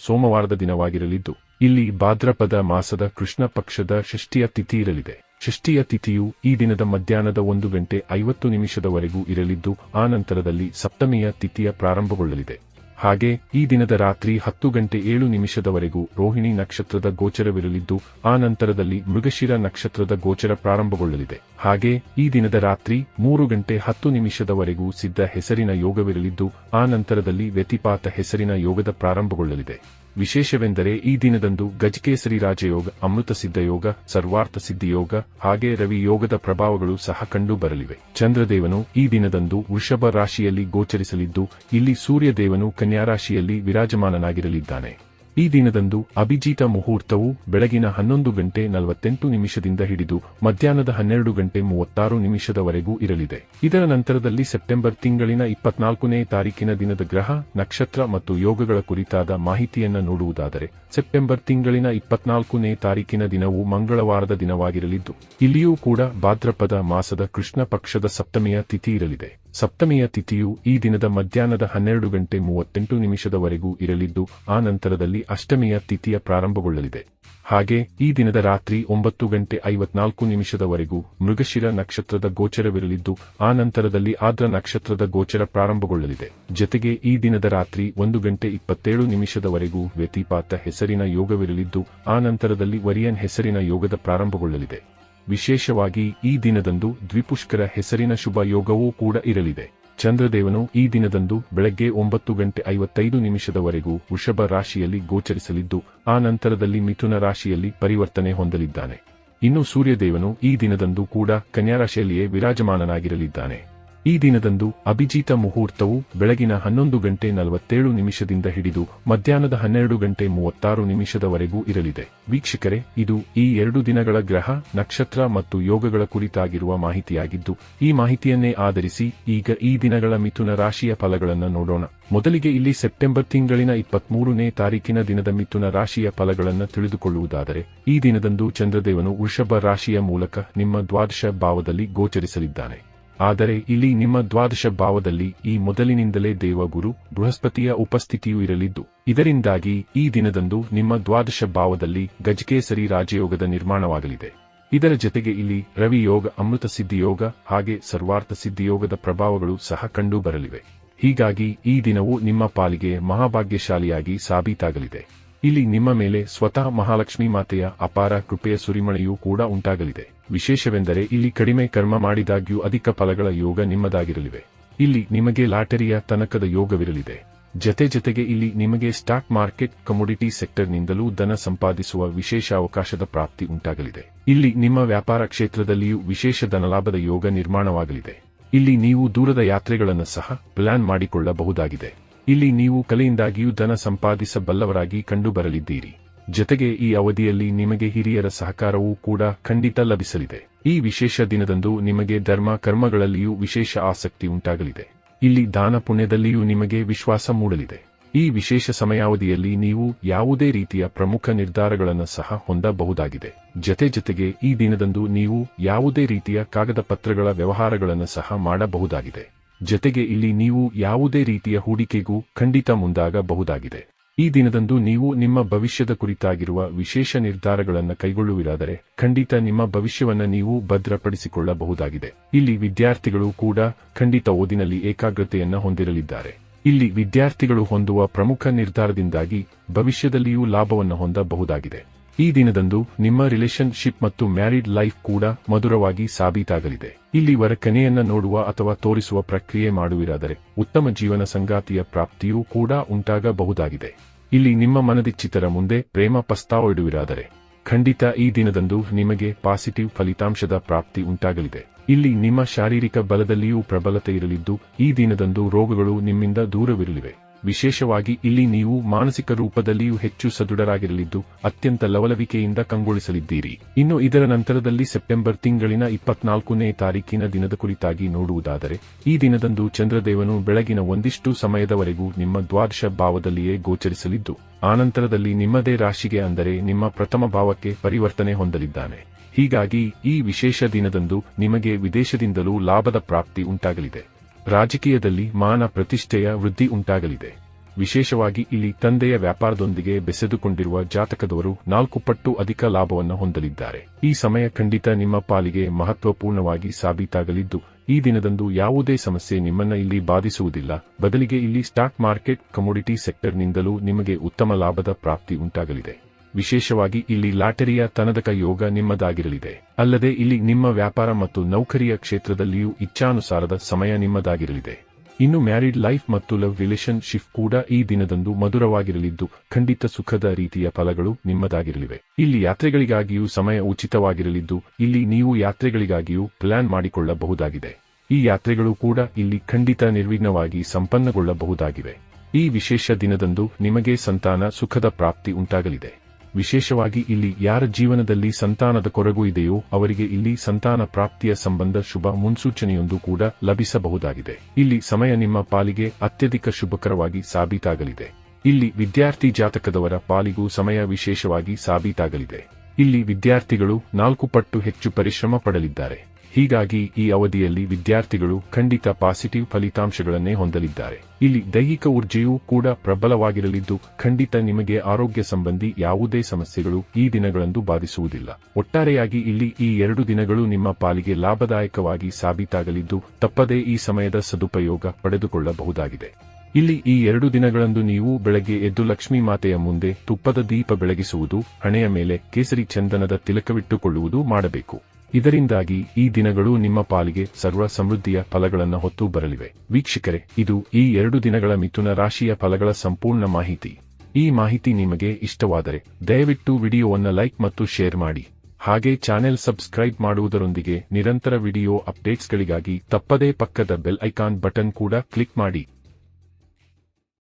ಸೋಮವಾರದ ದಿನವಾಗಿರಲಿದ್ದು, ಇಲ್ಲಿ ಭಾದ್ರಪದ ಮಾಸದ ಕೃಷ್ಣ ಪಕ್ಷದ ಷಷ್ಠಿಯ ತಿಥಿ ಇರಲಿದೆ. ಷಷ್ಠಿಯ ತಿಥಿಯು ಈ ದಿನದ ಮಧ್ಯಾಹ್ನದ ಒಂದು ಗಂಟೆ ಐವತ್ತು ನಿಮಿಷದವರೆಗೂ ಇರಲಿದ್ದು, ಆ ನಂತರದಲ್ಲಿ ಸಪ್ತಮಿಯ ತಿಥಿಯ ಪ್ರಾರಂಭಗೊಳ್ಳಲಿದೆ. ಹಾಗೆ ಈ ದಿನದ ರಾತ್ರಿ ಹತ್ತು ಗಂಟೆ ಏಳು ನಿಮಿಷದವರೆಗೂ ರೋಹಿಣಿ ನಕ್ಷತ್ರದ ಗೋಚರವಿರಲಿದ್ದು, ಆ ನಂತರದಲ್ಲಿ ಮೃಗಶಿರ ನಕ್ಷತ್ರದ ಗೋಚರ ಪ್ರಾರಂಭಗೊಳ್ಳಲಿದೆ. ಹಾಗೆ ಈ ದಿನದ ರಾತ್ರಿ ಮೂರು ಗಂಟೆ ಹತ್ತು ನಿಮಿಷದವರೆಗೂ ಸಿದ್ಧ ಹೆಸರಿನ ಯೋಗವಿರಲಿದ್ದು, ಆ ನಂತರದಲ್ಲಿ ವ್ಯತಿಪಾತ ಹೆಸರಿನ ಯೋಗದ ಪ್ರಾರಂಭಗೊಳ್ಳಲಿದೆ. ವಿಶೇಷವೆಂದರೆ ಈ ದಿನದಂದು ಗಜಕೇಸರಿ ರಾಜಯೋಗ, ಅಮೃತ ಸಿದ್ಧಯೋಗ ಸರ್ವಾರ್ಥ ಸಿದ್ಧಿಯೋಗ ಹಾಗೆ ರವಿ ಯೋಗದ ಪ್ರಭಾವಗಳು ಸಹ ಕಂಡು ಬರಲಿವೆ. ಚಂದ್ರದೇವನು ಈ ದಿನದಂದು ವೃಷಭ ರಾಶಿಯಲ್ಲಿ ಗೋಚರಿಸಲಿದ್ದು, ಇಲ್ಲಿ ಸೂರ್ಯದೇವನು ಕನ್ಯಾರಾಶಿಯಲ್ಲಿ ವಿರಾಜಮಾನನಾಗಿರಲಿದ್ದಾನೆ. ಈ ದಿನದಂದು ಅಭಿಜಿತ ಮುಹೂರ್ತವು ಬೆಳಗಿನ ಹನ್ನೊಂದು ಗಂಟೆ ನಲವತ್ತೆಂಟು ನಿಮಿಷದಿಂದ ಹಿಡಿದು ಮಧ್ಯಾಹ್ನದ ಹನ್ನೆರಡು ಗಂಟೆ ಮೂವತ್ತಾರು ನಿಮಿಷದವರೆಗೂ ಇರಲಿದೆ. ಇದರ ನಂತರದಲ್ಲಿ ಸೆಪ್ಟೆಂಬರ್ ತಿಂಗಳಿನ ಇಪ್ಪತ್ನಾಲ್ಕನೇ ತಾರೀಕಿನ ದಿನದ ಗ್ರಹ, ನಕ್ಷತ್ರ ಮತ್ತು ಯೋಗಗಳ ಕುರಿತಾದ ಮಾಹಿತಿಯನ್ನು ನೋಡುವುದಾದರೆ ಸೆಪ್ಟೆಂಬರ್ ತಿಂಗಳಿನ ಇಪ್ಪತ್ನಾಲ್ಕನೇ ತಾರೀಕಿನ ದಿನವು ಮಂಗಳವಾರದ ದಿನವಾಗಿರಲಿದ್ದು, ಇಲ್ಲಿಯೂ ಕೂಡ ಭಾದ್ರಪದ ಮಾಸದ ಕೃಷ್ಣ ಪಕ್ಷದ ಸಪ್ತಮಿಯ ತಿಥಿ ಇರಲಿದೆ. ಸಪ್ತಮಿಯ ತಿಥಿಯು ಈ ದಿನದ ಮಧ್ಯಾಹ್ನದ ಹನ್ನೆರಡು ಗಂಟೆ ಮೂವತ್ತೆಂಟು ನಿಮಿಷದವರೆಗೂ ಇರಲಿದ್ದು, ಆ ನಂತರದಲ್ಲಿ ಅಷ್ಟಮಿಯ ತಿಥಿಯ ಪ್ರಾರಂಭಗೊಳ್ಳಲಿದೆ. ಹಾಗೆ, ಈ ದಿನದ ರಾತ್ರಿ ಒಂಬತ್ತು ಗಂಟೆ ಐವತ್ನಾಲ್ಕು ನಿಮಿಷದವರೆಗೂ ಮೃಗಶಿರ ನಕ್ಷತ್ರದ ಗೋಚರವಿರಲಿದ್ದು, ಆ ನಂತರದಲ್ಲಿ ಆದ್ರ ನಕ್ಷತ್ರದ ಗೋಚರ ಪ್ರಾರಂಭಗೊಳ್ಳಲಿದೆ. ಜತೆಗೆ ಈ ದಿನದ ರಾತ್ರಿ ಒಂದು ಗಂಟೆ ಇಪ್ಪತ್ತೇಳು ನಿಮಿಷದವರೆಗೂ ವ್ಯತಿಪಾತ ಹೆಸರಿನ ಯೋಗವಿರಲಿದ್ದು, ಆ ನಂತರದಲ್ಲಿ ವರಿಯನ್ ಹೆಸರಿನ ಯೋಗದ ಪ್ರಾರಂಭಗೊಳ್ಳಲಿದೆ. ವಿಶೇಷವಾಗಿ ಈ ದಿನದಂದು ದ್ವಿಪುಷ್ಕರ ಹೆಸರಿನ ಶುಭ ಯೋಗವೂ ಕೂಡ ಇರಲಿದೆ. ಚಂದ್ರದೇವನು ಈ ದಿನದಂದು ಬೆಳಗ್ಗೆ ಒಂಬತ್ತು ಗಂಟೆ ಐವತ್ತೈದು ನಿಮಿಷದವರೆಗೂ ವೃಷಭ ರಾಶಿಯಲ್ಲಿ ಗೋಚರಿಸಲಿದ್ದು, ಆ ನಂತರದಲ್ಲಿ ಮಿಥುನ ರಾಶಿಯಲ್ಲಿ ಪರಿವರ್ತನೆ ಹೊಂದಲಿದ್ದಾನೆ. ಇನ್ನು ಸೂರ್ಯದೇವನು ಈ ದಿನದಂದು ಕೂಡ ಕನ್ಯಾರಾಶಿಯಲ್ಲಿಯೇ ವಿರಾಜಮಾನನಾಗಿರಲಿದ್ದಾನೆ. ಈ ದಿನದಂದು ಅಭಿಜಿತ ಮುಹೂರ್ತವು ಬೆಳಗಿನ ಹನ್ನೊಂದು ಗಂಟೆ ನಲವತ್ತೇಳು ನಿಮಿಷದಿಂದ ಹಿಡಿದು ಮಧ್ಯಾಹ್ನದ ಹನ್ನೆರಡು ಗಂಟೆ ಮೂವತ್ತಾರು ನಿಮಿಷದವರೆಗೂ ಇರಲಿದೆ. ವೀಕ್ಷಕರೇ, ಇದು ಈ ಎರಡು ದಿನಗಳ ಗ್ರಹ, ನಕ್ಷತ್ರ ಮತ್ತು ಯೋಗಗಳ ಕುರಿತಾಗಿರುವ ಮಾಹಿತಿಯಾಗಿದ್ದು, ಈ ಮಾಹಿತಿಯನ್ನೇ ಆಧರಿಸಿ ಈಗ ಈ ದಿನಗಳ ಮಿಥುನ ರಾಶಿಯ ಫಲಗಳನ್ನು ನೋಡೋಣ. ಮೊದಲಿಗೆ ಇಲ್ಲಿ ಸೆಪ್ಟೆಂಬರ್ ತಿಂಗಳಿನ ಇಪ್ಪತ್ಮೂರನೇ ತಾರೀಕಿನ ದಿನದ ಮಿಥುನ ರಾಶಿಯ ಫಲಗಳನ್ನು ತಿಳಿದುಕೊಳ್ಳುವುದಾದರೆ, ಈ ದಿನದಂದು ಚಂದ್ರದೇವನು ವೃಷಭ ರಾಶಿಯ ಮೂಲಕ ನಿಮ್ಮ ದ್ವಾದಶ ಭಾವದಲ್ಲಿ ಗೋಚರಿಸಲಿದ್ದಾನೆ. ಆದರೆ ಇಲ್ಲಿ ನಿಮ್ಮ ದ್ವಾದಶ ಭಾವದಲ್ಲಿ ಈ ಮೊದಲಿನಿಂದಲೇ ದೇವಗುರು, ಬೃಹಸ್ಪತಿಯ ಉಪಸ್ಥಿತಿಯೂ ಇರಲಿದ್ದು, ಇದರಿಂದಾಗಿ ಈ ದಿನದಂದು ನಿಮ್ಮ ದ್ವಾದಶ ಭಾವದಲ್ಲಿ ಗಜಕೇಸರಿ ರಾಜಯೋಗದ ನಿರ್ಮಾಣವಾಗಲಿದೆ. ಇದರ ಜತೆಗೆ ಇಲ್ಲಿ ರವಿ ಯೋಗ ಅಮೃತ ಸಿದ್ಧಿಯೋಗ ಹಾಗೆ ಸರ್ವಾರ್ಥ ಸಿದ್ಧಿಯೋಗದ ಪ್ರಭಾವಗಳು ಸಹ ಕಂಡು ಬರಲಿವೆ. ಹೀಗಾಗಿ ಈ ದಿನವು ನಿಮ್ಮ ಪಾಲಿಗೆ ಮಹಾಭಾಗ್ಯಶಾಲಿಯಾಗಿ ಸಾಬೀತಾಗಲಿದೆ. ಇಲ್ಲಿ ನಿಮ್ಮ ಮೇಲೆ ಸ್ವತಃ ಮಹಾಲಕ್ಷ್ಮೀ ಮಾತೆಯ ಅಪಾರ ಕೃಪೆಯ ಸುರಿಮಳೆಯೂ ಕೂಡ ಉಂಟಾಗಲಿದೆ. ವಿಶೇಷವೆಂದರೆ ಇಲ್ಲಿ ಕಡಿಮೆ ಕರ್ಮ ಮಾಡಿದಾಗ್ಯೂ ಅಧಿಕ ಫಲಗಳ ಯೋಗ ನಿಮ್ಮದಾಗಿರಲಿವೆ. ಇಲ್ಲಿ ನಿಮಗೆ ಲಾಟರಿಯ ತನಕದ ಯೋಗವಿರಲಿದೆ. ಜತೆ ಜತೆಗೆ ಇಲ್ಲಿ ನಿಮಗೆ ಸ್ಟಾಕ್ ಮಾರ್ಕೆಟ್ ಕಮೋಡಿಟಿ ಸೆಕ್ಟರ್ನಿಂದಲೂ ಧನ ಸಂಪಾದಿಸುವ ವಿಶೇಷ ಅವಕಾಶದ ಪ್ರಾಪ್ತಿ ಉಂಟಾಗಲಿದೆ. ಇಲ್ಲಿ ನಿಮ್ಮ ವ್ಯಾಪಾರ ಕ್ಷೇತ್ರದಲ್ಲಿಯೂ ವಿಶೇಷ ಧನಲಾಭದ ಯೋಗ ನಿರ್ಮಾಣವಾಗಲಿದೆ. ಇಲ್ಲಿ ನೀವು ದೂರದ ಯಾತ್ರೆಗಳನ್ನು ಸಹ ಪ್ಲಾನ್ ಮಾಡಿಕೊಳ್ಳಬಹುದಾಗಿದೆ. ಇಲ್ಲಿ ನೀವು ಕಲೆಯಿಂದಾಗಿಯೂ ಧನ ಸಂಪಾದಿಸಬಲ್ಲವರಾಗಿ ಕಂಡುಬರಲಿದ್ದೀರಿ. ಜೊತೆಗೆ ಈ ಅವಧಿಯಲ್ಲಿ ನಿಮಗೆ ಹಿರಿಯರ ಸಹಕಾರವೂ ಕೂಡ ಖಂಡಿತ ಲಭಿಸಲಿದೆ. ಈ ವಿಶೇಷ ದಿನದಂದು ನಿಮಗೆ ಧರ್ಮ ಕರ್ಮಗಳಲ್ಲಿಯೂ ವಿಶೇಷ ಆಸಕ್ತಿ ಉಂಟಾಗಲಿದೆ. ಇಲ್ಲಿ ದಾನ ಪುಣ್ಯದಲ್ಲಿಯೂ ನಿಮಗೆ ವಿಶ್ವಾಸ ಮೂಡಲಿದೆ. ಈ ವಿಶೇಷ ಸಮಯಾವಧಿಯಲ್ಲಿ ನೀವು ಯಾವುದೇ ರೀತಿಯ ಪ್ರಮುಖ ನಿರ್ಧಾರಗಳನ್ನು ಸಹ ಹೊಂದಬಹುದಾಗಿದೆ. ಜತೆ ಜತೆಗೆ ಈ ದಿನದಂದು ನೀವು ಯಾವುದೇ ರೀತಿಯ ಕಾಗದ ಪತ್ರಗಳ ವ್ಯವಹಾರಗಳನ್ನು ಸಹ ಮಾಡಬಹುದಾಗಿದೆ. ಜತೆಗೆ ಇಲ್ಲಿ ನೀವು ಯಾವುದೇ ರೀತಿಯ ಹೂಡಿಕೆಗೂ ಖಂಡಿತ ಮುಂದಾಗಬಹುದಾಗಿದೆ. ಈ ದಿನದಂದು ನೀವು ನಿಮ್ಮ ಭವಿಷ್ಯದ ಕುರಿತಾಗಿರುವ ವಿಶೇಷ ನಿರ್ಧಾರಗಳನ್ನು ಕೈಗೊಳ್ಳುವಿರಾದರೆ, ಖಂಡಿತ ನಿಮ್ಮ ಭವಿಷ್ಯವನ್ನು ನೀವು ಭದ್ರಪಡಿಸಿಕೊಳ್ಳಬಹುದಾಗಿದೆ. ಇಲ್ಲಿ ವಿದ್ಯಾರ್ಥಿಗಳು ಕೂಡ ಖಂಡಿತ ಓದಿನಲ್ಲಿ ಏಕಾಗ್ರತೆಯನ್ನು ಹೊಂದಿರಲಿದ್ದಾರೆ. ಇಲ್ಲಿ ವಿದ್ಯಾರ್ಥಿಗಳು ಹೊಂದುವ ಪ್ರಮುಖ ನಿರ್ಧಾರದಿಂದಾಗಿ ಭವಿಷ್ಯದಲ್ಲಿಯೂ ಲಾಭವನ್ನು ಹೊಂದಬಹುದಾಗಿದೆ. ಈ ದಿನದಂದು ನಿಮ್ಮ ರಿಲೇಶನ್ಶಿಪ್ ಮತ್ತು ಮ್ಯಾರಿಡ್ ಲೈಫ್ ಕೂಡ ಮಧುರವಾಗಿ ಸಾಬೀತಾಗಲಿದೆ. ಇಲ್ಲಿ ವರಕನೆಯನ್ನ ನೋಡುವ ಅಥವಾ ತೋರಿಸುವ ಪ್ರಕ್ರಿಯೆ ಮಾಡುವಿರಾದರೆ ಉತ್ತಮ ಜೀವನ ಸಂಗಾತಿಯ ಪ್ರಾಪ್ತಿಯೂ ಕೂಡ ಉಂಟಾಗಬಹುದಾಗಿದೆ. ಇಲ್ಲಿ ನಿಮ್ಮ ಮನದಿಚ್ಚಿತರ ಮುಂದೆ ಪ್ರೇಮ ಪ್ರಸ್ತಾವ ಇಡುವಿರಾದರೆ ಖಂಡಿತ ಈ ದಿನದಂದು ನಿಮಗೆ ಪಾಸಿಟಿವ್ ಫಲಿತಾಂಶದ ಪ್ರಾಪ್ತಿ ಉಂಟಾಗಲಿದೆ. ಇಲ್ಲಿ ನಿಮ್ಮ ಶಾರೀರಿಕ ಬಲದಲ್ಲಿಯೂ ಪ್ರಬಲತೆ ಇರಲಿದ್ದು ಈ ದಿನದಂದು ರೋಗಗಳು ನಿಮ್ಮಿಂದ ದೂರವಿರಲಿವೆ. ವಿಶೇಷವಾಗಿ ಇಲ್ಲಿ ನೀವು ಮಾನಸಿಕ ರೂಪದಲ್ಲಿಯೂ ಹೆಚ್ಚು ಸದೃಢರಾಗಿರಲಿದ್ದು, ಅತ್ಯಂತ ಲವಲವಿಕೆಯಿಂದ ಕಂಗೊಳಿಸಲಿದ್ದೀರಿ. ಇನ್ನು ಇದರ ನಂತರದಲ್ಲಿ ಸೆಪ್ಟೆಂಬರ್ ತಿಂಗಳಿನ ಇಪ್ಪತ್ನಾಲ್ಕನೇ ತಾರೀಕಿನ ದಿನದ ಕುರಿತಾಗಿ ನೋಡುವುದಾದರೆ, ಈ ದಿನದಂದು ಚಂದ್ರದೇವನು ಬೆಳಗಿನ ಒಂದಿಷ್ಟು ಸಮಯದವರೆಗೂ ನಿಮ್ಮ ದ್ವಾದಶ ಭಾವದಲ್ಲಿಯೇ ಗೋಚರಿಸಲಿದ್ದು, ಆನಂತರದಲ್ಲಿ ನಿಮ್ಮದೇ ರಾಶಿಗೆ ಅಂದರೆ ನಿಮ್ಮ ಪ್ರಥಮ ಭಾವಕ್ಕೆ ಪರಿವರ್ತನೆ ಹೊಂದಲಿದ್ದಾನೆ. ಹೀಗಾಗಿ ಈ ವಿಶೇಷ ದಿನದಂದು ನಿಮಗೆ ವಿದೇಶದಿಂದಲೂ ಲಾಭದ ಪ್ರಾಪ್ತಿ ಉಂಟಾಗಲಿದೆ. ರಾಜಕೀಯದಲ್ಲಿ ಮಾನ ಪ್ರತಿಷ್ಠೆಯ ವೃದ್ಧಿ ಉಂಟಾಗಲಿದೆ. ವಿಶೇಷವಾಗಿ ಇಲ್ಲಿ ತಂದೆಯ ವ್ಯಾಪಾರದೊಂದಿಗೆ ಬೆಸೆದುಕೊಂಡಿರುವ ಜಾತಕದವರು ನಾಲ್ಕು ಪಟ್ಟು ಅಧಿಕ ಲಾಭವನ್ನು ಹೊಂದಲಿದ್ದಾರೆ. ಈ ಸಮಯ ಖಂಡಿತ ನಿಮ್ಮ ಪಾಲಿಗೆ ಮಹತ್ವಪೂರ್ಣವಾಗಿ ಸಾಬೀತಾಗಲಿದ್ದು, ಈ ದಿನದಂದು ಯಾವುದೇ ಸಮಸ್ಯೆ ನಿಮ್ಮನ್ನ ಇಲ್ಲಿ ಬಾಧಿಸುವುದಿಲ್ಲ. ಬದಲಿಗೆ ಇಲ್ಲಿ ಸ್ಟಾಕ್ ಮಾರ್ಕೆಟ್, ಕಮೋಡಿಟಿ ಸೆಕ್ಟರ್ನಿಂದಲೂ ನಿಮಗೆ ಉತ್ತಮ ಲಾಭದ ಪ್ರಾಪ್ತಿ ಉಂಟಾಗಲಿದೆ. ವಿಶೇಷವಾಗಿ ಇಲ್ಲಿ ಲಾಟರಿಯ ತನದಕ ಯೋಗ ನಿಮ್ಮದಾಗಿರಲಿದೆ. ಅಲ್ಲದೆ ಇಲ್ಲಿ ನಿಮ್ಮ ವ್ಯಾಪಾರ ಮತ್ತು ನೌಕರಿಯ ಕ್ಷೇತ್ರದಲ್ಲಿಯೂ ಇಚ್ಛಾನುಸಾರದ ಸಮಯ ನಿಮ್ಮದಾಗಿರಲಿದೆ. ಇನ್ನು ಮ್ಯಾರಿಡ್ ಲೈಫ್ ಮತ್ತು ಲವ್ ರಿಲೇಶನ್ಶಿಪ್ ಕೂಡ ಈ ದಿನದಂದು ಮಧುರವಾಗಿರಲಿದ್ದು, ಖಂಡಿತ ಸುಖದ ರೀತಿಯ ಫಲಗಳು ನಿಮ್ಮದಾಗಿರಲಿವೆ. ಇಲ್ಲಿ ಯಾತ್ರೆಗಳಿಗಾಗಿಯೂ ಸಮಯ ಉಚಿತವಾಗಿರಲಿದ್ದು, ಇಲ್ಲಿ ನೀವು ಯಾತ್ರೆಗಳಿಗಾಗಿಯೂ ಪ್ಲಾನ್ ಮಾಡಿಕೊಳ್ಳಬಹುದಾಗಿದೆ. ಈ ಯಾತ್ರೆಗಳು ಕೂಡ ಇಲ್ಲಿ ಖಂಡಿತ ನಿರ್ವಿಘ್ನವಾಗಿ ಸಂಪನ್ನಗೊಳ್ಳಬಹುದಾಗಿವೆ. ಈ ವಿಶೇಷ ದಿನದಂದು ನಿಮಗೆ ಸಂತಾನ, ಸುಖದ ಪ್ರಾಪ್ತಿ ಉಂಟಾಗಲಿದೆ. ವಿಶೇಷವಾಗಿ ಇಲ್ಲಿ ಯಾರ ಜೀವನದಲ್ಲಿ ಸಂತಾನದ ಕೊರಗು ಇದೆಯೋ ಅವರಿಗೆ ಇಲ್ಲಿ ಸಂತಾನ ಪ್ರಾಪ್ತಿಯ ಸಂಬಂಧ ಶುಭ ಮುನ್ಸೂಚನೆಯೊಂದು ಕೂಡ ಲಭಿಸಬಹುದಾಗಿದೆ. ಇಲ್ಲಿ ಸಮಯ ನಿಮ್ಮ ಪಾಲಿಗೆ ಅತ್ಯಧಿಕ ಶುಭಕರವಾಗಿ ಸಾಬೀತಾಗಲಿದೆ. ಇಲ್ಲಿ ವಿದ್ಯಾರ್ಥಿ ಜಾತಕದವರ ಪಾಲಿಗೂ ಸಮಯ ವಿಶೇಷವಾಗಿ ಸಾಬೀತಾಗಲಿದೆ. ಇಲ್ಲಿ ವಿದ್ಯಾರ್ಥಿಗಳು ನಾಲ್ಕು ಪಟ್ಟು ಹೆಚ್ಚು ಪರಿಶ್ರಮ ಪಡಲಿದ್ದಾರೆ. ಹೀಗಾಗಿ ಈ ಅವಧಿಯಲ್ಲಿ ವಿದ್ಯಾರ್ಥಿಗಳು ಖಂಡಿತ ಪಾಸಿಟಿವ್ ಫಲಿತಾಂಶಗಳನ್ನೇ ಹೊಂದಲಿದ್ದಾರೆ. ಇಲ್ಲಿ ದೈಹಿಕ ಊರ್ಜೆಯೂ ಕೂಡ ಪ್ರಬಲವಾಗಿರಲಿದ್ದು, ಖಂಡಿತ ನಿಮಗೆ ಆರೋಗ್ಯ ಸಂಬಂಧಿ ಯಾವುದೇ ಸಮಸ್ಯೆಗಳು ಈ ದಿನಗಳಂದು ಬಾಧಿಸುವುದಿಲ್ಲ. ಒಟ್ಟಾರೆಯಾಗಿ ಇಲ್ಲಿ ಈ ಎರಡು ದಿನಗಳು ನಿಮ್ಮ ಪಾಲಿಗೆ ಲಾಭದಾಯಕವಾಗಿ ಸಾಬೀತಾಗಲಿದ್ದು, ತಪ್ಪದೇ ಈ ಸಮಯದ ಸದುಪಯೋಗ ಪಡೆದುಕೊಳ್ಳಬಹುದಾಗಿದೆ. ಇಲ್ಲಿ ಈ ಎರಡು ದಿನಗಳಂದು ನೀವು ಬೆಳಗ್ಗೆ ಎದ್ದು ಲಕ್ಷ್ಮೀ ಮಾತೆಯ ಮುಂದೆ ತುಪ್ಪದ ದೀಪ ಬೆಳಗಿಸುವುದು, ಹಣೆಯ ಮೇಲೆ ಕೇಸರಿ ಚಂದನದ ತಿಲಕವಿಟ್ಟುಕೊಳ್ಳುವುದು ಮಾಡಬೇಕು. ಇದರಿಂದಾಗಿ ಈ ದಿನಗಳು ನಿಮ್ಮ ಪಾಲಿಗೆ ಸರ್ವ ಸಮೃದ್ಧಿಯ ಫಲಗಳನ್ನು ಹೊತ್ತು ಬರಲಿವೆ. ವೀಕ್ಷಕರೇ, ಇದು ಈ ಎರಡು ದಿನಗಳ ಮಿಥುನ ರಾಶಿಯ ಫಲಗಳ ಸಂಪೂರ್ಣ ಮಾಹಿತಿ. ಈ ಮಾಹಿತಿ ನಿಮಗೆ ಇಷ್ಟವಾದರೆ ದಯವಿಟ್ಟು ವಿಡಿಯೋವನ್ನು ಲೈಕ್ ಮತ್ತು ಶೇರ್ ಮಾಡಿ. ಹಾಗೆ ಚಾನೆಲ್ ಸಬ್ಸ್ಕ್ರೈಬ್ ಮಾಡುವುದರೊಂದಿಗೆ ನಿರಂತರ ವಿಡಿಯೋ ಅಪ್ಡೇಟ್ಸ್ಗಳಿಗಾಗಿ ತಪ್ಪದೇ ಪಕ್ಕದ ಬೆಲ್ ಐಕಾನ್ ಬಟನ್ ಕೂಡ ಕ್ಲಿಕ್ ಮಾಡಿ.